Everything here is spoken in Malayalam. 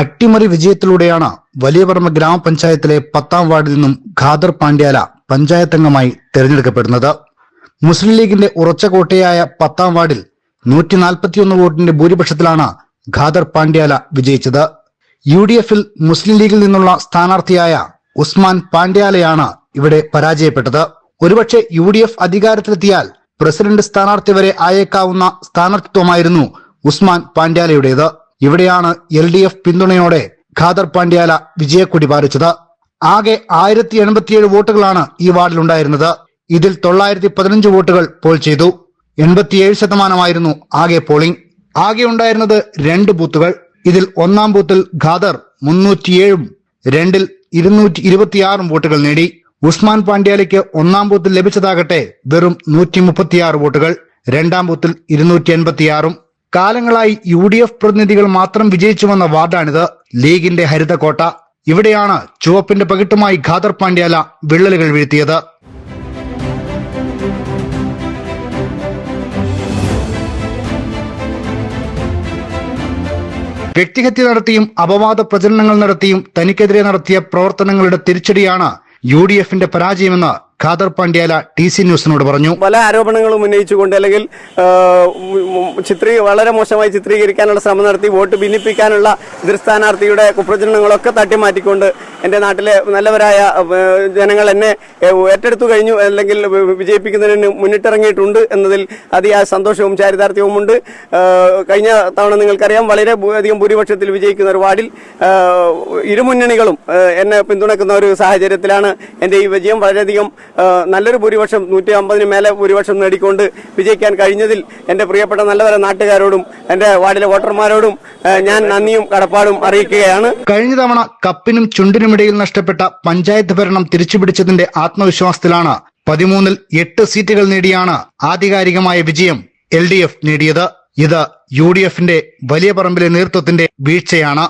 അട്ടിമറി വിജയത്തിലൂടെയാണ് വലിയപറമ്പ് ഗ്രാമപഞ്ചായത്തിലെ പത്താം വാർഡിൽ നിന്നും ഖാദർ പാണ്ഡ്യാല പഞ്ചായത്ത് അംഗമായി തെരഞ്ഞെടുക്കപ്പെടുന്നത്. മുസ്ലിം ലീഗിന്റെ ഉറച്ച കോട്ടയായ പത്താം വാർഡിൽ നൂറ്റി നാൽപ്പത്തിയൊന്ന് വോട്ടിന്റെ ഭൂരിപക്ഷത്തിലാണ് ഖാദർ പാണ്ഡ്യാല വിജയിച്ചത്. യു ഡി എഫിൽ മുസ്ലിം ലീഗിൽ നിന്നുള്ള സ്ഥാനാർത്ഥിയായ ഉസ്മാൻ പാണ്ഡ്യാലയാണ് ഇവിടെ പരാജയപ്പെട്ടത്. ഒരുപക്ഷെ യു ഡി എഫ് അധികാരത്തിലെത്തിയാൽ പ്രസിഡന്റ് സ്ഥാനാർത്ഥി വരെ ആയേക്കാവുന്ന സ്ഥാനാർത്ഥിത്വമായിരുന്നു ഉസ്മാൻ പാണ്ഡ്യാലയുടേത്. ഇവിടെയാണ് എൽ ഡി എഫ് പിന്തുണയോടെ ഖാദർ പാണ്ഡ്യാല വിജയക്കൊടി പാലിച്ചത് ആകെ ആയിരത്തി എൺപത്തിയേഴ് വോട്ടുകളാണ് ഈ വാർഡിൽ ഉണ്ടായിരുന്നത് ഇതിൽ തൊള്ളായിരത്തി പതിനഞ്ച് വോട്ടുകൾ പോൾ ചെയ്തു. എൺപത്തിയേഴ് ശതമാനമായിരുന്നു ആകെ പോളിംഗ്. ആകെ ഉണ്ടായിരുന്നത് രണ്ട് ബൂത്തുകൾ. ഇതിൽ ഒന്നാം ബൂത്തിൽ ഖാദർ മുന്നൂറ്റിയേഴും രണ്ടിൽ ഇരുന്നൂറ്റി ഇരുപത്തിയാറും വോട്ടുകൾ നേടി. ഉസ്മാൻ പാണ്ഡ്യാലയ്ക്ക് ഒന്നാം ബൂത്തിൽ ലഭിച്ചതാകട്ടെ വെറും നൂറ്റി മുപ്പത്തിയാറ് വോട്ടുകൾ. രണ്ടാം ബൂത്തിൽ ഇരുന്നൂറ്റി എൺപത്തിയാറും കാലങ്ങളായി യു ഡി എഫ് പ്രതിനിധികൾ മാത്രം വിജയിച്ചു വന്ന വാർഡാണിത്. ലീഗിന്റെ ഹരിതകോട്ട. ഇവിടെയാണ് ചുവപ്പിന്റെ പകിട്ടുമായി ഖാദർ പാണ്ഡ്യാല വിള്ളലുകൾ വീഴ്ത്തിയത്. വ്യക്തിഹത്യ നടത്തിയും അപവാദ പ്രചരണങ്ങൾ നടത്തിയും തനിക്കെതിരെ നടത്തിയ പ്രവർത്തനങ്ങളുടെ തിരിച്ചടിയാണ് യു ഡി എഫിന്റെ പരാജയമെന്ന് ഖാദർ പാണ്ഡ്യാല ടി സി ന്യൂസിനോട് പറഞ്ഞു. പല ആരോപണങ്ങളും ഉന്നയിച്ചുകൊണ്ട് അല്ലെങ്കിൽ ചിത്രീ വളരെ മോശമായി ചിത്രീകരിക്കാനുള്ള ശ്രമം നടത്തി വോട്ട് ഭിന്നിപ്പിക്കാനുള്ള എതിർ സ്ഥാനാർത്ഥിയുടെ കുപ്രചരണങ്ങളൊക്കെ തട്ടിമാറ്റിക്കൊണ്ട് എന്റെ നാട്ടിലെ നല്ലവരായ ജനങ്ങൾ എന്നെ ഏറ്റെടുത്തു കഴിഞ്ഞു അല്ലെങ്കിൽ വിജയിപ്പിക്കുന്നതിന് മുന്നിട്ടിറങ്ങിയിട്ടുണ്ട് എന്നതിൽ അതിയായ സന്തോഷവും ചാരിതാർത്ഥ്യവുമുണ്ട് കഴിഞ്ഞ തവണ നിങ്ങൾക്കറിയാം വളരെ അധികം ഭൂരിപക്ഷത്തിൽ വിജയിക്കുന്ന ഒരു വാർഡിൽ ഇരുമുന്നണികളും എന്നെ പിന്തുണക്കുന്ന ഒരു സാഹചര്യത്തിലാണ് എന്റെ ഈ വിജയം. വളരെയധികം നല്ലൊരു ഭൂരിപക്ഷം നൂറ്റി അമ്പതിന് മേലെ ഭൂരിപക്ഷം നേടിക്കൊണ്ട് വിജയിക്കാൻ കഴിഞ്ഞതിൽ എന്റെ പ്രിയപ്പെട്ട നല്ലവരെ നാട്ടുകാരോടും എന്റെ വാർഡിലെ വോട്ടർമാരോടും ഞാൻ നന്ദിയും കടപ്പാടും അറിയിക്കുകയാണ്. കഴിഞ്ഞ തവണ കപ്പിനും ചുണ്ടിനുമിടയിൽ നഷ്ടപ്പെട്ട പഞ്ചായത്ത് ഭരണം തിരിച്ചുപിടിച്ചതിന്റെ ആത്മവിശ്വാസത്തിലാണ് പതിമൂന്നിൽ എട്ട് സീറ്റുകൾ നേടിയാണ് ആധികാരികമായ വിജയം എൽ നേടിയത്. ഇത് യു വലിയ പറമ്പിലെ നേതൃത്വത്തിന്റെ വീഴ്ചയാണ്.